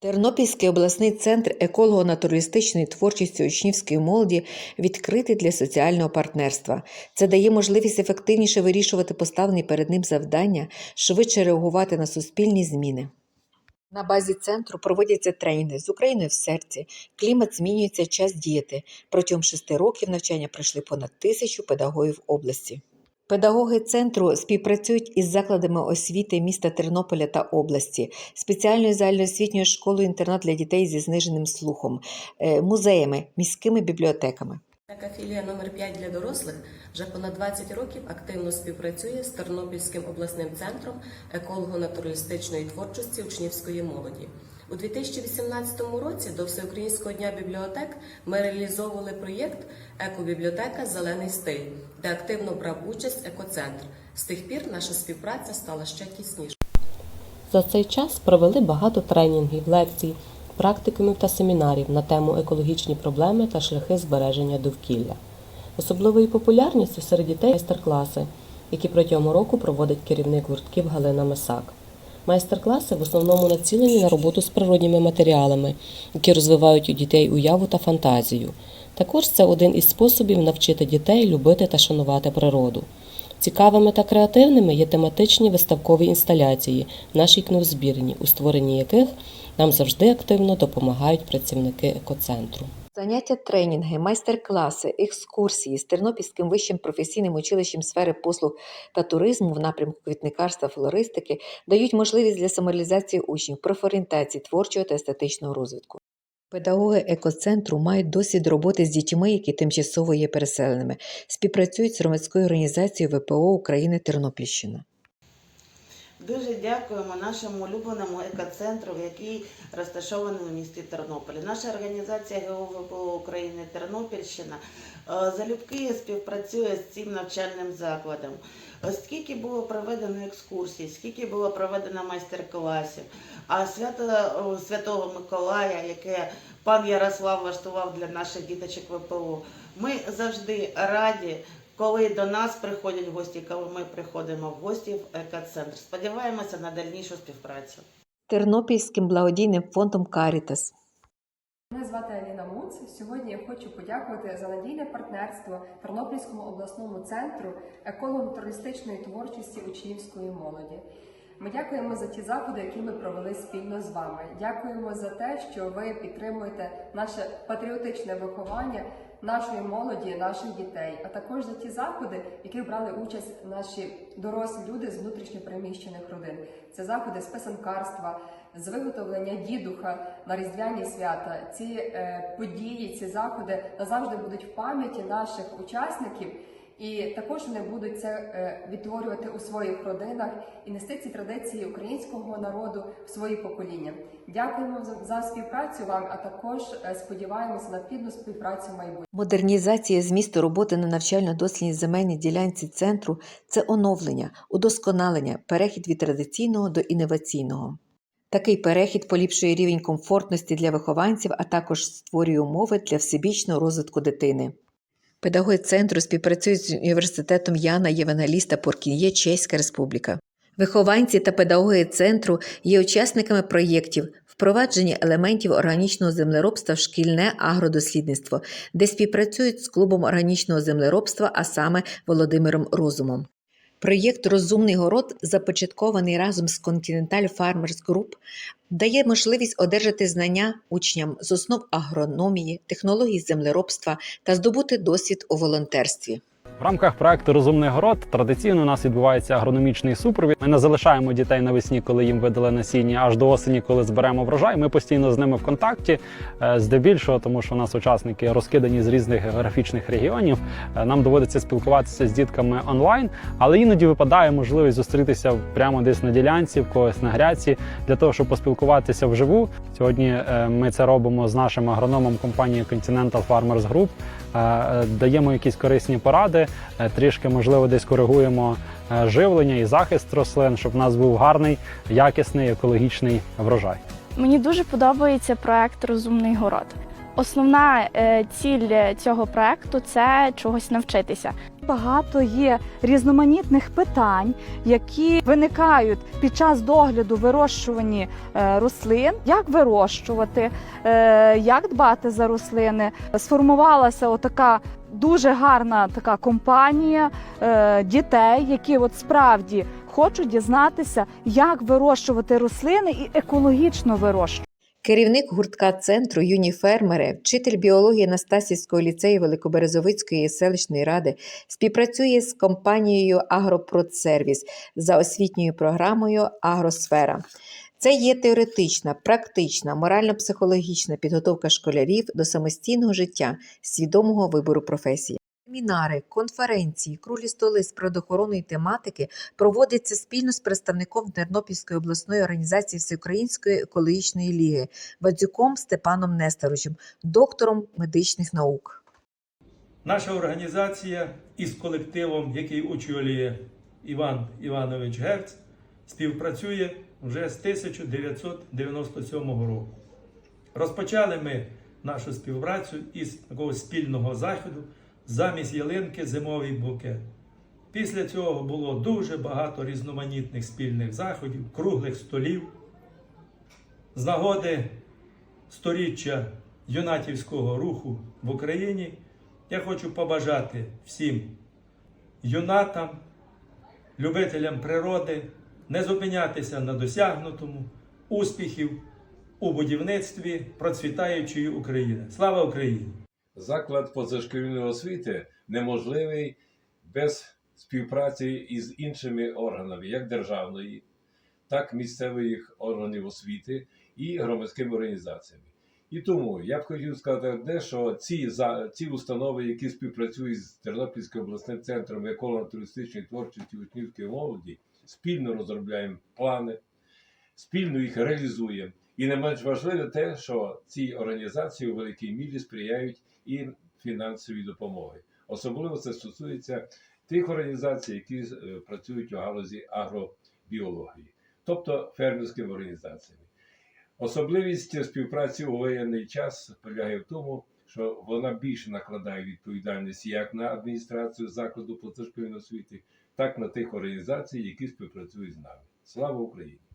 Тернопільський обласний центр еколого-натуралістичної творчості учнівської молоді відкритий для соціального партнерства. Це дає можливість ефективніше вирішувати поставлені перед ним завдання, швидше реагувати на суспільні зміни. На базі центру проводяться тренінги з Україною в серці. Клімат змінюється, час діяти. Протягом шести років навчання пройшли понад тисячу педагогів області. Педагоги центру співпрацюють із закладами освіти міста Тернополя та області, спеціальною загальноосвітньою школою інтернат для дітей зі зниженим слухом, е, музеями, міськими бібліотеками. Філія номер 5 для дорослих вже понад 20 років активно співпрацює з Тернопільським обласним центром еколого-натуралістичної творчості учнівської молоді. У 2018 році до Всеукраїнського дня бібліотек ми реалізовували проєкт Екобібліотека Зелений стиль, де активно брав участь екоцентр. З тих пір наша співпраця стала ще тіснішою. За цей час провели багато тренінгів, лекцій, практикумів та семінарів на тему екологічні проблеми та шляхи збереження довкілля. Особливою популярністю серед дітей майстер-класи, які протягом року проводить керівник гуртків Галина Месак. Майстер-класи в основному націлені на роботу з природніми матеріалами, які розвивають у дітей уяву та фантазію. Також це один із способів навчити дітей любити та шанувати природу. Цікавими та креативними є тематичні виставкові інсталяції в нашій книгозбірні, у створенні яких нам завжди активно допомагають працівники екоцентру. Заняття, тренінги, майстер-класи, екскурсії з Тернопільським вищим професійним училищем сфери послуг та туризму в напрямку квітникарства флористики дають можливість для самореалізації учнів, профорієнтації, творчого та естетичного розвитку. Педагоги екоцентру мають досвід роботи з дітьми, які тимчасово є переселеними, співпрацюють з громадською організацією ВПО України Тернопільщина. Дуже дякуємо нашому улюбленому екоцентру, який розташований у місті Тернополі. Наша організація ГОВПО України Тернопільщина е, залюбки співпрацює з цим навчальним закладом. Ось Скільки було проведено екскурсій, скільки було проведено майстер-класів, а свято Святого Миколая, яке пан Ярослав влаштував для наших діточок ВПО, ми завжди раді коли до нас приходять гості, коли ми приходимо в гості в екоцентр. Сподіваємося на дальнішу співпрацю. Тернопільським благодійним фондом Карітас. Мене звати Аліна Муц. Сьогодні я хочу подякувати за надійне партнерство Тернопільському обласному центру еколого-туристичної творчості учнівської молоді. Ми дякуємо за ті заходи, які ми провели спільно з вами. Дякуємо за те, що ви підтримуєте наше патріотичне виховання нашої молоді, наших дітей, а також за ті заходи, в яких брали участь наші дорослі люди з внутрішньопереміщених родин. Це заходи з писанкарства, з виготовлення дідуха на різдвяні свята. Ці е, події, ці заходи назавжди будуть в пам'яті наших учасників. І також вони будуть це е, відтворювати у своїх родинах і нести ці традиції українського народу в свої покоління. Дякуємо за, співпрацю вам, а також е, сподіваємося на плідну співпрацю в майбутньому. Модернізація змісту роботи на навчально-дослідній земельній ділянці центру це оновлення, удосконалення, перехід від традиційного до інноваційного. Такий перехід поліпшує рівень комфортності для вихованців, а також створює умови для всебічного розвитку дитини. Педагоги центру співпрацюють з університетом Яна Євангеліста Поркін'є Чеська Республіка. Вихованці та педагоги центру є учасниками проєктів впровадження елементів органічного землеробства в шкільне агродослідництво, де співпрацюють з клубом органічного землеробства, а саме Володимиром Розумом. Проєкт Розумний город, започаткований разом з Continental Farmers Group, дає можливість одержати знання учням з основ агрономії, технологій землеробства та здобути досвід у волонтерстві. В рамках проекту Розумний город традиційно у нас відбувається агрономічний супровід. Ми не залишаємо дітей навесні, коли їм видали насіння, аж до осені, коли зберемо врожай. Ми постійно з ними в контакті, е, здебільшого, тому що у нас учасники розкидані з різних географічних регіонів. Е, Нам доводиться спілкуватися з дітками онлайн, але іноді випадає можливість зустрітися прямо десь на ділянці, в когось на гряці, для того, щоб поспілкуватися вживу. Сьогодні е, ми це робимо з нашим агрономом компанії Continental Farmers Group. Е, Даємо якісь корисні поради, е, трішки, можливо, десь коригуємо е, живлення і захист рослин, щоб в нас був гарний, якісний екологічний врожай. Мені дуже подобається проект Розумний город. Основна е, ціль цього проекту це чогось навчитися. Багато є різноманітних питань, які виникають під час догляду вирощування е, рослин, як вирощувати, е, як дбати за рослини. Сформувалася отака дуже гарна така компанія дітей, які от справді хочуть дізнатися, як вирощувати рослини і екологічно вирощувати. Керівник гуртка центру юні фермери, вчитель біології Настасівського ліцею Великоберезовицької селищної ради співпрацює з компанією Агропродсервіс за освітньою програмою Агросфера. Це є теоретична, практична, морально-психологічна підготовка школярів до самостійного життя, свідомого вибору професії. Семінари, конференції, круглі столи з природоохоронної тематики проводяться спільно з представником Тернопільської обласної організації Всеукраїнської екологічної ліги Вадзюком Степаном Несторучем, доктором медичних наук. Наша організація із колективом, який очолює Іван Іванович Герц, співпрацює вже з 1997 року. Розпочали ми нашу співпрацю із такого спільного заходу замість ялинки зимовий букет. Після цього було дуже багато різноманітних спільних заходів, круглих столів. З нагоди сторіччя юнатівського руху в Україні я хочу побажати всім юнатам, любителям природи не зупинятися на досягнутому, успіхів у будівництві процвітаючої України. Слава Україні! Заклад позашкільної освіти неможливий без співпраці із іншими органами, як державної, так і місцевих органів освіти і громадськими організаціями. І тому я б хотів сказати одне, що ці, за, ці установи, які співпрацюють з Тернопільським обласним центром еколого-туристичної творчості учнівської молоді, спільно розробляємо плани, спільно їх реалізуємо. І не менш важливе те, що ці організації у великій мірі сприяють і фінансовій допомоги. Особливо це стосується тих організацій, які е, працюють у галузі агробіології, тобто фермерськими організаціями. Особливість співпраці у воєнний час полягає в тому, що вона більше накладає відповідальність як на адміністрацію закладу позашкільної освіти, так і на тих організацій, які співпрацюють з нами. Слава Україні!